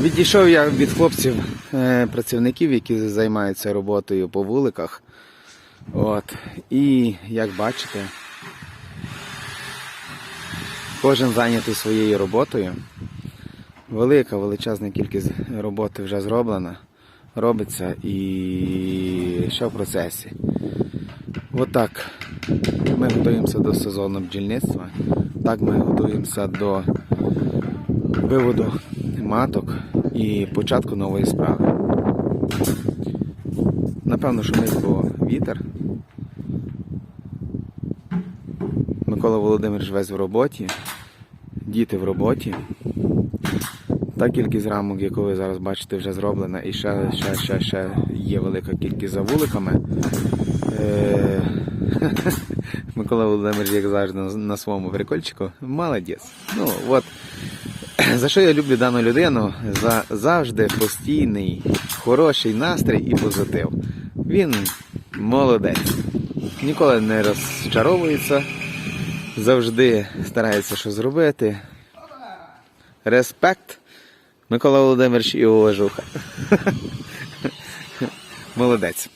Відійшов я від хлопців, е, працівників, які займаються роботою по вуликах. От. І як бачите, кожен зайнятий своєю роботою. Велика, величезна кількість роботи вже зроблена, робиться і ще в процесі. Отак ми готуємося до сезону бджільництва. Так ми готуємося до виводу маток і початку нової справи. Напевно, шумить, бо вітер. Микола Володимирович весь в роботі, діти в роботі. Та кількість рамок, яку ви зараз бачите, вже зроблена, і ще, ще, ще, ще є велика кількість за вуликами. Е, Микола Володимирович, як завжди, на- своєму прикольчику. Молодець. Ну, от. За що я люблю дану людину? За завжди постійний, хороший настрій і позитив. Він молодець. Ніколи не розчаровується, завжди старається щось зробити. Респект. Микола Володимирович і уважуха. Молодець.